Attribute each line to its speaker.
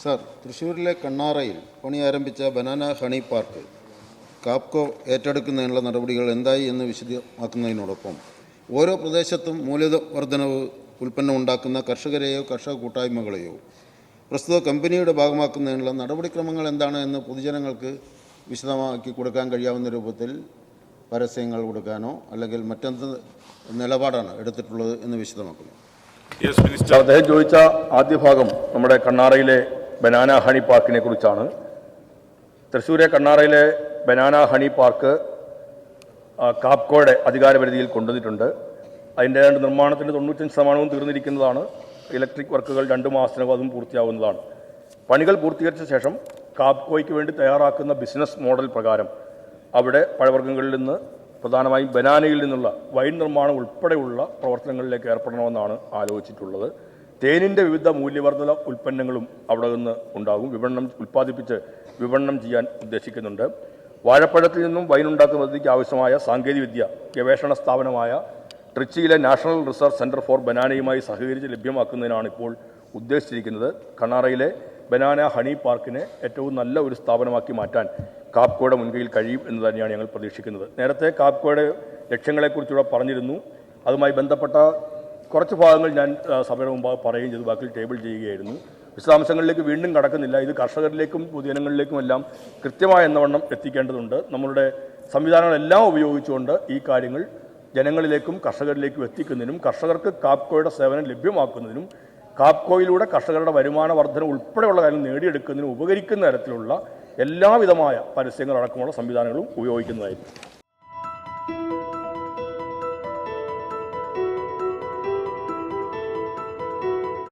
Speaker 1: Sir തൃശ്ശൂരിലെ കണ്ണാറയിൽ പണി ആരംഭിച്ച ബനാന ഹണി പാർക്ക് കാപ്കോ ഏറ്റെടുക്കുന്നതിനുള്ള നടപടികൾ എന്തായി എന്ന് വിശദമാക്കുന്നതിനോടൊപ്പം ഓരോ പ്രദേശത്തും മൂല്യവർദ്ധനവ് ഉൽപ്പന്നം ഉണ്ടാക്കുന്ന കർഷകരെയോ കർഷക കൂട്ടായ്മകളെയോ പ്രസ്തുത കമ്പനിയുടെ ഭാഗമാക്കുന്നതിനുള്ള നടപടിക്രമങ്ങൾ എന്താണ് എന്ന് പൊതുജനങ്ങൾക്ക് വിശദമാക്കി കൊടുക്കാൻ കഴിയാവുന്ന രൂപത്തിൽ പരസ്യങ്ങൾ കൊടുക്കാനോ അല്ലെങ്കിൽ മറ്റെന്ത് നിലപാടാണ് എടുത്തിട്ടുള്ളത് എന്ന് വിശദമാക്കുന്നു.
Speaker 2: യെസ് മിനിസ്റ്റർ
Speaker 3: അദ്ദേഹം ചോദിച്ച ആദ്യ ഭാഗം നമ്മുടെ കണ്ണാറയിലെ ബനാന ഹണി പാർക്കിനെ കുറിച്ചാണ്. തൃശ്ശൂരെ കണ്ണാറയിലെ ബനാന ഹണി പാർക്ക് കാപ്കോയുടെ അധികാരപരിധിയിൽ കൊണ്ടുവന്നിട്ടുണ്ട്. അതിന്റെ രണ്ട് നിർമ്മാണത്തിന്റെ തൊണ്ണൂറ്റഞ്ച് ശതമാനവും തീർന്നിരിക്കുന്നതാണ്. ഇലക്ട്രിക് വർക്കുകൾ രണ്ട് മാസത്തിനകം അതും പൂർത്തിയാവുന്നതാണ്. പണികൾ പൂർത്തീകരിച്ച ശേഷം കാപ്കോയ്ക്ക് വേണ്ടി തയ്യാറാക്കുന്ന ബിസിനസ് മോഡൽ പ്രകാരം അവിടെ പഴവർഗങ്ങളിൽ നിന്ന് പ്രധാനമായും ബനാനയിൽ നിന്നുള്ള വൈൻ നിർമ്മാണം ഉൾപ്പെടെയുള്ള പ്രവർത്തനങ്ങളിലേക്ക് ഏർപ്പെടണമെന്നാണ് ആലോചിച്ചിട്ടുള്ളത്. തേനിന്റെ വിവിധ മൂല്യവർദ്ധന ഉൽപ്പന്നങ്ങളും അവിടെ നിന്ന് ഉണ്ടാകും. വിപണനം ഉൽപ്പാദിപ്പിച്ച് വിപണനം ചെയ്യാൻ ഉദ്ദേശിക്കുന്നുണ്ട്. വാഴപ്പഴത്തിൽ നിന്നും വൈൻ ഉണ്ടാക്കുന്നതിക്ക് ആവശ്യമായ സാങ്കേതികവിദ്യ ഗവേഷണ സ്ഥാപനമായ ട്രിച്ചിയിലെ നാഷണൽ റിസർച്ച് സെന്റർ ഫോർ ബനാനയുമായി സഹകരിച്ച് ലഭ്യമാക്കുന്നതിനാണ് ഇപ്പോൾ ഉദ്ദേശിച്ചിരിക്കുന്നത്. കണ്ണാറയിലെ ബനാന ഹണി പാർക്കിനെ ഏറ്റവും നല്ല ഒരു സ്ഥാപനമാക്കി മാറ്റാൻ കാപ്കോയുടെ മുൻകൈയിൽ കഴിയും എന്ന് തന്നെയാണ് ഞങ്ങൾ പ്രതീക്ഷിക്കുന്നത്. നേരത്തെ കാപ്കോയുടെ ലക്ഷ്യങ്ങളെക്കുറിച്ചുകൂടെ പറഞ്ഞിരുന്നു. അതുമായി ബന്ധപ്പെട്ട കുറച്ച് ഭാഗങ്ങൾ ഞാൻ സമയം മുമ്പ് പറയുകയും ചെയ്തു. ബാക്കി ടേബിൾ ചെയ്യുകയായിരുന്നു. വിശദാംശങ്ങളിലേക്ക് വീണ്ടും കടക്കുന്നില്ല. ഇത് കർഷകരിലേക്കും പൊതുജനങ്ങളിലേക്കും എല്ലാം കൃത്യമായ എന്നവണ്ണം എത്തിക്കേണ്ടതുണ്ട്. നമ്മളുടെ സംവിധാനങ്ങളെല്ലാം ഉപയോഗിച്ചുകൊണ്ട് ഈ കാര്യങ്ങൾ ജനങ്ങളിലേക്കും കർഷകരിലേക്കും എത്തിക്കുന്നതിനും കർഷകർക്ക് കാപ്കോയുടെ സേവനം ലഭ്യമാക്കുന്നതിനും കാപ്കോയിലൂടെ കർഷകരുടെ വരുമാന വർധന ഉൾപ്പെടെയുള്ള കാര്യം നേടിയെടുക്കുന്നതിനും ഉപകരിക്കുന്ന തരത്തിലുള്ള എല്ലാവിധമായ പരസ്യങ്ങളടക്കമുള്ള സംവിധാനങ്ങളും ഉപയോഗിക്കുന്നതായിരിക്കും.